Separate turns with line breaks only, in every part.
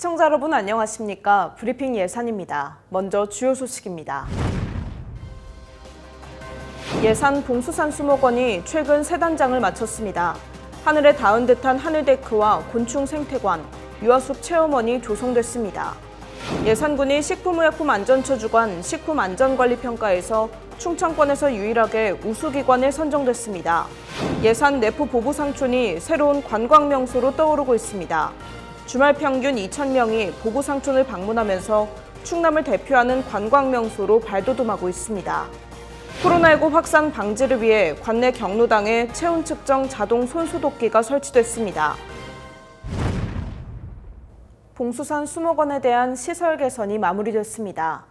시청자 여러분 안녕하십니까? 브리핑 예산입니다. 먼저 주요 소식입니다. 예산 봉수산 수목원이 최근 세 단장을 마쳤습니다. 하늘에 닿은 듯한 하늘데크와 곤충 생태관, 유아숲 체험원이 조성됐습니다. 예산군이 식품의약품안전처 주관 식품안전관리평가에서 충청권에서 유일하게 우수기관에 선정됐습니다. 예산 내포 보부상촌이 새로운 관광명소로 떠오르고 있습니다. 주말 평균 2,000명이 보부상촌을 방문하면서 충남을 대표하는 관광명소로 발돋움하고 있습니다. 코로나19 확산 방지를 위해 관내 경로당에 체온 측정 자동 손소독기가 설치됐습니다. 봉수산 수목원에 대한 시설 개선이 마무리됐습니다.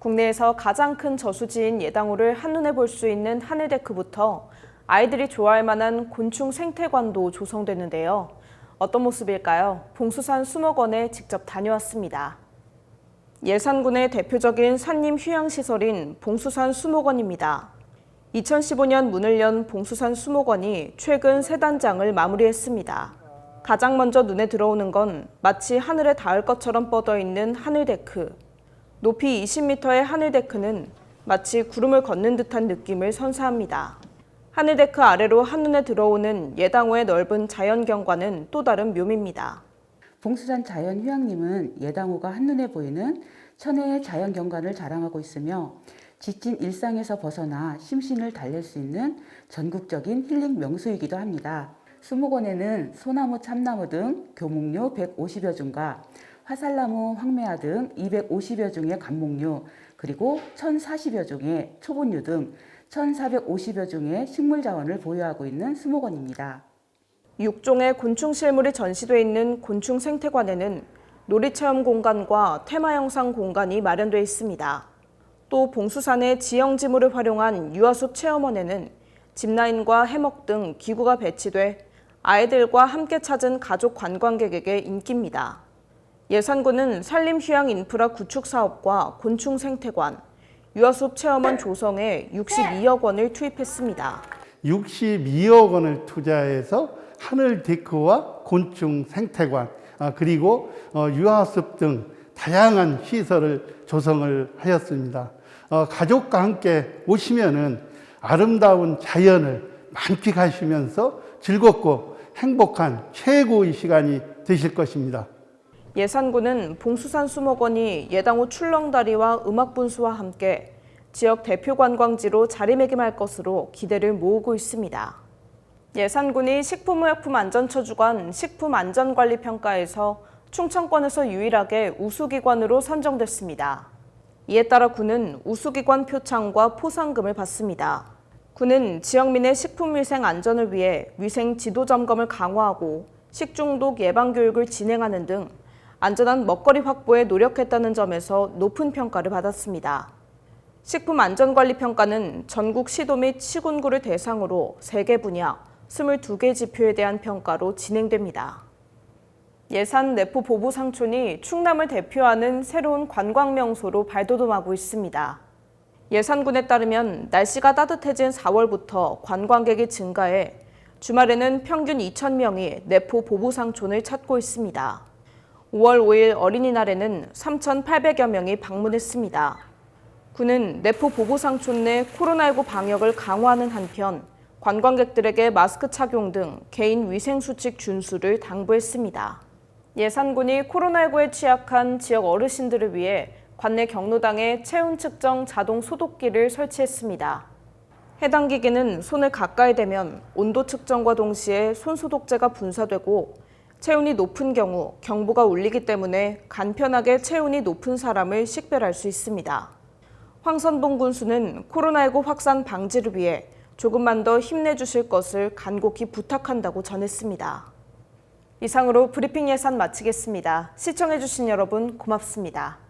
국내에서 가장 큰 저수지인 예당호를 한눈에 볼 수 있는 하늘데크부터 아이들이 좋아할 만한 곤충 생태관도 조성됐는데요. 어떤 모습일까요? 봉수산 수목원에 직접 다녀왔습니다. 예산군의 대표적인 산림 휴양시설인 봉수산 수목원입니다. 2015년 문을 연 봉수산 수목원이 최근 세 단장을 마무리했습니다. 가장 먼저 눈에 들어오는 건 마치 하늘에 닿을 것처럼 뻗어 있는 하늘 데크. 높이 20m의 하늘 데크는 마치 구름을 걷는 듯한 느낌을 선사합니다. 하늘데크 아래로 한눈에 들어오는 예당호의 넓은 자연경관은 또 다른 묘미입니다.
봉수산 자연휴양림은 예당호가 한눈에 보이는 천혜의 자연경관을 자랑하고 있으며 지친 일상에서 벗어나 심신을 달랠 수 있는 전국적인 힐링 명소이기도 합니다. 수목원에는 소나무, 참나무 등 교목류 150여 종과 화살나무, 황매화 등 250여 종의 관목류, 그리고 1040여 종의 초본류 등 1450여 종의 식물 자원을 보유하고 있는 수목원입니다.
6종의 곤충 실물이 전시돼 있는 곤충 생태관에는 놀이체험 공간과 테마 영상 공간이 마련되어 있습니다. 또 봉수산의 지형지물을 활용한 유아숲 체험원에는 짚라인과 해먹 등 기구가 배치돼 아이들과 함께 찾은 가족 관광객에게 인기입니다. 예산군은 산림휴양 인프라 구축 사업과 곤충 생태관, 유아숲 체험원 조성에 62억 원을 투입했습니다.
62억 원을 투자해서 하늘 데크와 곤충 생태관 아, 그리고 어, 유아숲 등 다양한 시설을 조성을 하였습니다. 어, 가족과 함께 오시면은 아름다운 자연을 만끽하시면서 즐겁고 행복한 최고의 시간이 되실 것입니다.
예산군은 봉수산 수목원이 예당호 출렁다리와 음악분수와 함께 지역 대표 관광지로 자리매김할 것으로 기대를 모으고 있습니다. 예산군이 식품의약품안전처 주관 식품안전관리평가에서 충청권에서 유일하게 우수기관으로 선정됐습니다. 이에 따라 군은 우수기관 표창과 포상금을 받습니다. 군은 지역민의 식품위생 안전을 위해 위생 지도 점검을 강화하고 식중독 예방 교육을 진행하는 등 안전한 먹거리 확보에 노력했다는 점에서 높은 평가를 받았습니다. 식품안전관리평가는 전국 시도 및 시군구를 대상으로 3개 분야 22개 지표에 대한 평가로 진행됩니다. 예산 내포 보부 상촌이 충남을 대표하는 새로운 관광 명소로 발돋움하고 있습니다. 예산군에 따르면 날씨가 따뜻해진 4월부터 관광객이 증가해 주말에는 평균 2,000명이 내포 보부 상촌을 찾고 있습니다. 5월 5일 어린이날에는 3,800여 명이 방문했습니다. 군은 내포 보고상촌 내 코로나19 방역을 강화하는 한편 관광객들에게 마스크 착용 등 개인 위생 수칙 준수를 당부했습니다. 예산군이 코로나19에 취약한 지역 어르신들을 위해 관내 경로당에 체온 측정 자동 소독기를 설치했습니다. 해당 기기는 손을 가까이 대면 온도 측정과 동시에 손 소독제가 분사되고 체온이 높은 경우 경보가 울리기 때문에 간편하게 체온이 높은 사람을 식별할 수 있습니다. 황선봉 군수는 코로나19 확산 방지를 위해 조금만 더 힘내주실 것을 간곡히 부탁한다고 전했습니다. 이상으로 브리핑 예산 마치겠습니다. 시청해주신 여러분 고맙습니다.